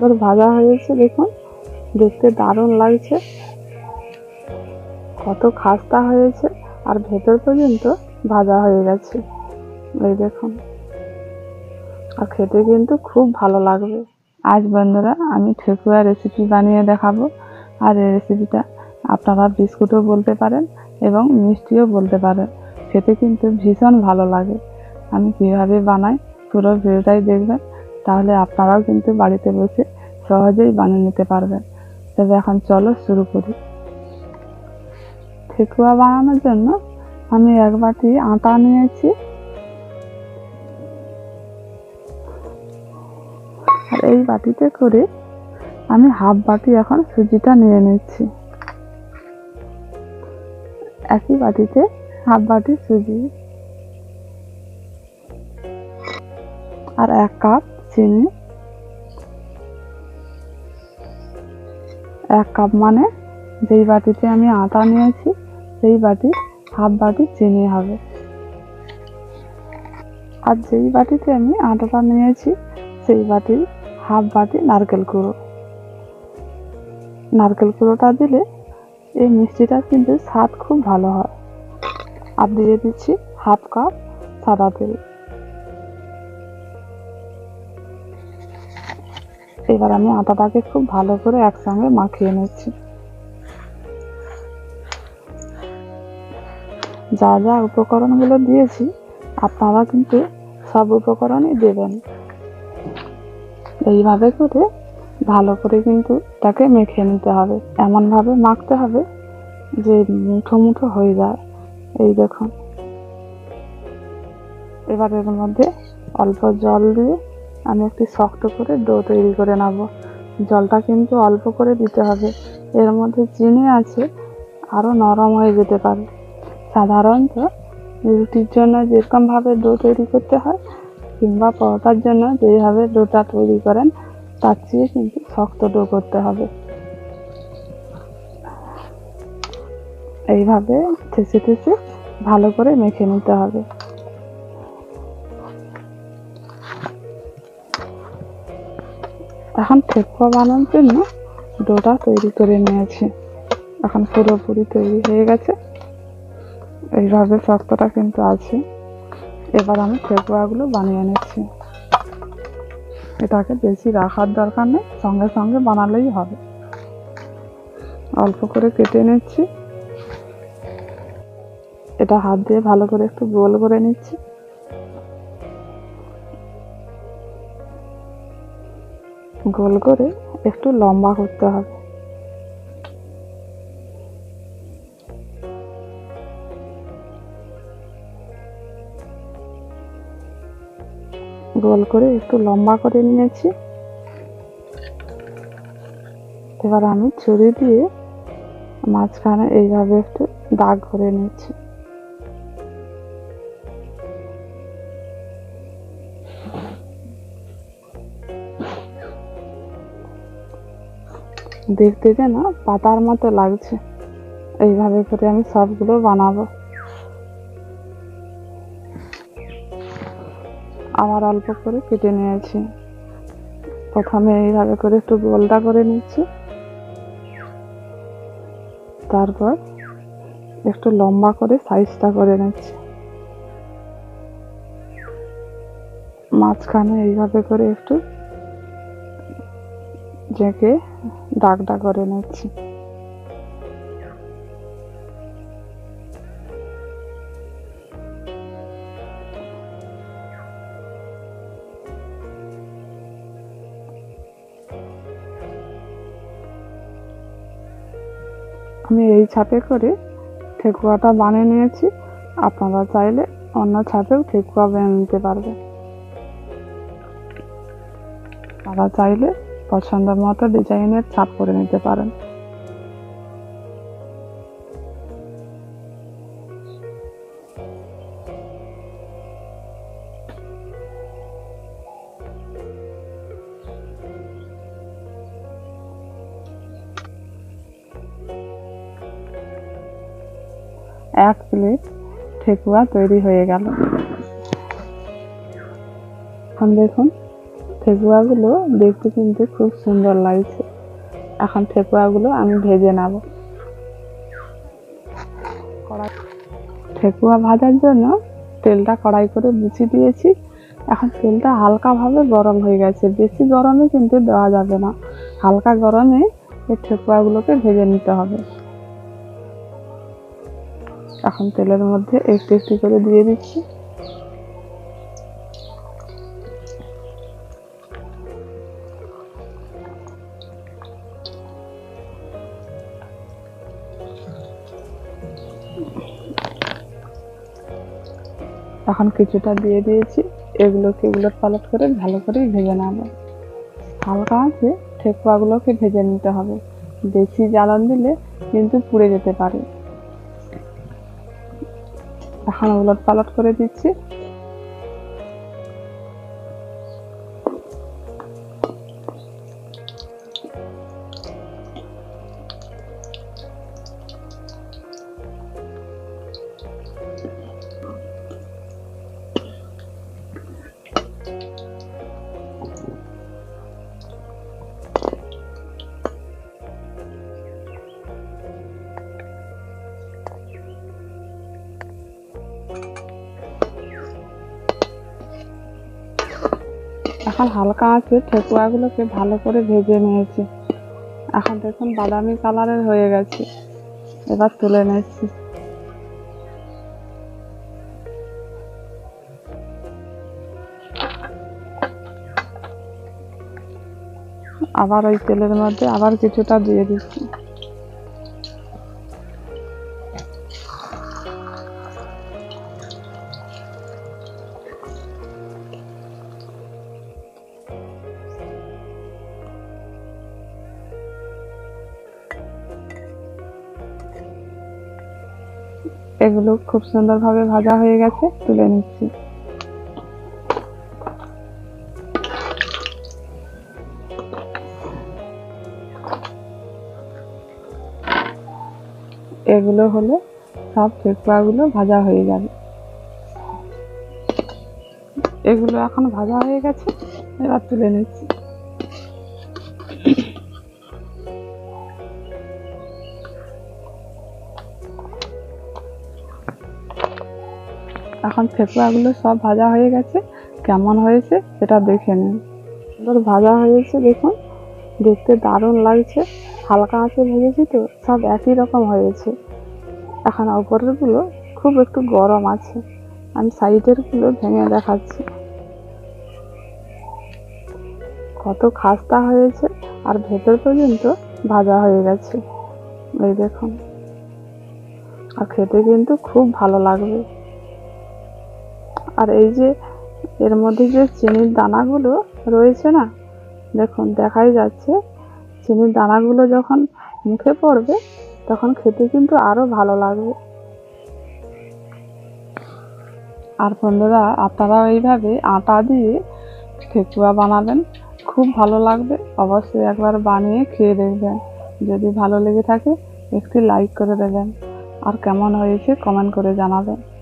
সুন্দর ভাজা হয়েছে, দেখুন। দেখতে দারুণ লাগছে। কত খাস্তা হয়েছে, আর ভেতর পর্যন্ত ভাজা হয়ে গেছে। এই দেখুন। আর খেতে কিন্তু খুব ভালো লাগবে। আজ বন্ধুরা, আমি ঠেকুয়া রেসিপি বানিয়ে দেখাবো। আর এই রেসিপিটা আপনারা বিস্কুটও বলতে পারেন এবং মিষ্টিও বলতে পারেন। খেতে কিন্তু ভীষণ ভালো লাগে। আমি কীভাবে বানাই, পুরো ভিডিওটাই দেখবেন। তাহলে আপনারাও কিন্তু বাড়িতে বসে সহজেই বানিয়ে নিতে পারবেন। তবে এখন চলো শুরু করি। ঠেকুয়া বানানোর জন্য আমি এক বাটি আটা নিয়েছি। আর এই বাটিতে করে আমি হাফ বাটি এখন সুজিটা নিয়ে নিচ্ছি। একই বাটিতে হাফ বাটি সুজি। আর এক কাপ চিনি। এক কাপ মানে যেই বাটিতে আমি আটা নিয়েছি, সেই বাটি, হাফ বাটি চিনি হবে। আর যেই বাটিতে আমি আটাটা নিয়েছি, সেই বাটির হাফ বাটি নারকেল কুড়ো। নারকেল কুড়োটা দিলে এই মিষ্টিটার কিন্তু স্বাদ খুব ভালো হয়। আর দিয়ে দিচ্ছি হাফ কাপ সাদা তেল। এবার আমি আটাটাকে খুব ভালো করে একসঙ্গে মাখিয়ে নিচ্ছি। যা যা উপকরণগুলো দিয়েছি, আপনারা কিন্তু সব উপকরণই দেবেন। এইভাবে করে ভালো করে কিন্তু তাকে মেখে নিতে হবে। এমনভাবে মাখতে হবে যে মুঠো মুঠো হয়ে যায়। এই দেখুন। এবার এর মধ্যে অল্প জল দিয়ে আমি একটি শক্ত করে ডো তৈরি করে নেব। জলটা কিন্তু অল্প করে দিতে হবে। এর মধ্যে চিনি আছে আরও নরম হয়ে যেতে পারে। সাধারণত রুটির জন্য যেরকমভাবে ডো তৈরি করতে হয়, কিংবা পরোটার জন্য যেভাবে ডোটা তৈরি করেন, তার চেয়ে কিন্তু শক্ত ডো করতে হবে। এইভাবে থেসে ঠেসে ভালো করে মেখে নিতে হবে। এখন ঠেকুয়া বানানোর জন্য ডোটা তৈরি করে নিয়েছি। এখন পুরোপুরি তৈরি হয়ে গেছে। এইভাবে শক্তটা কিন্তু আছে। এবার আমি ঠেকুয়াগুলো বানিয়ে নিচ্ছি। এটাকে বেশি রাখার দরকার নেই, সঙ্গে সঙ্গে বানালেই হবে। অল্প করে কেটে নিচ্ছি। এটা হাত দিয়ে ভালো করে একটু গোল করে নিচ্ছি। গোল করে একটু লম্বা করতে হবে। গোল করে একটু লম্বা করে নিয়েছি। এবার আমি ছুরি দিয়ে মাঝখানে এইভাবে একটু দাগ করে নিচ্ছি। দেখতে যে না, পাতার মতো লাগছে। এইভাবে করে আমি সবগুলো বানাবো। আবার অল্প করে কেটে নিয়েছি। প্রথমে এইভাবে করে একটু গোলটা করে নিচ্ছি। তারপর একটু লম্বা করে সাইজটা করে নিচ্ছি। মাঝখানে এইভাবে করে একটু জেঁকে দাগটা করে নিচ্ছি। আমি এই ছাপে করে ঠেকুয়াটা বানিয়ে নিয়েছি। আপনারা চাইলে অন্য ছাপেও ঠেকুয়া বানিয়ে নিতে পারবেন। আপনারা চাইলে পছন্দ মতো ডিজাইনের ছাপ করে নিতে পারেন। এক প্লেট ঠেকুয়া তৈরি হয়ে গেল। এখন দেখুন ঠেকুয়াগুলো দেখতে কিন্তু খুব সুন্দর লাগছে। এখন ঠেকুয়াগুলো আমি ভেজে নেব। ঠেকুয়া ভাজার জন্য তেলটা কড়াই করে বুচি দিয়েছি। এখন তেলটা হালকাভাবে গরম হয়ে গেছে। বেশি গরমে কিন্তু দেওয়া যাবে না। হালকা গরমে এই ঠেকুয়াগুলোকে ভেজে নিতে হবে। এখন তেলের মধ্যে একটু একটু করে দিয়ে দিচ্ছি। এখন কিছুটা দিয়ে দিয়েছি। এগুলোকে এগুলোর পালট করে ভালো করে ভেজে নেব। হালকা আছে, ঠেকুয়াগুলোকে ভেজে নিতে হবে। বেশি জ্বালান দিলে কিন্তু পুড়ে যেতে পারে। এখন উলট পালট করে দিচ্ছি। এখন হালকা আছে ঠেকুয়াগুলোকে ভালো করে ভেজে নিয়েছি। এখন দেখুন বাদামি কালারের হয়ে গেছে। এবার তুলে নিচ্ছি। আবার ওই তেলের মধ্যে আবার কিছুটা দিয়ে দিচ্ছি। এগুলো খুব সুন্দরভাবে ভাজা হয়ে গেছে, তুলে নিচ্ছি। এগুলো হলে সব ঠেকুয়াগুলো ভাজা হয়ে যাবে। এগুলো এখন ভাজা হয়ে গেছে, এবার তুলে নিচ্ছি। এখন ঠেকুয়াগুলো সব ভাজা হয়ে গেছে। কেমন হয়েছে সেটা দেখে নিন। সুন্দর ভাজা হয়েছে, দেখুন। দেখতে দারুণ লাগছে। হালকা আঁচে ভেজেছি তো, সব একই রকম হয়েছে। এখন ওপরেরগুলো খুব একটু গরম আছে। আমি সাইডেরগুলো ভেঙে দেখাচ্ছি। কত খাস্তা হয়েছে আর ভেতর পর্যন্ত ভাজা হয়ে গেছে। এই দেখুন। আর খেতে কিন্তু খুব ভালো লাগবে। আর এই যে এর মধ্যে যে চিনির দানাগুলো রয়েছে না, দেখুন, দেখাই যাচ্ছে। চিনির দানাগুলো যখন মুখে পড়বে, তখন খেতে কিন্তু আরও ভালো লাগবে। আর বন্ধুরা, আপনারা এইভাবে আটা দিয়ে ঠেকুয়া বানাবেন, খুব ভালো লাগবে। অবশ্যই একবার বানিয়ে খেয়ে দেখবেন। যদি ভালো লেগে থাকে, একটি লাইক করে দেবেন। আর কেমন হয়েছে, কমেন্ট করে জানাবেন।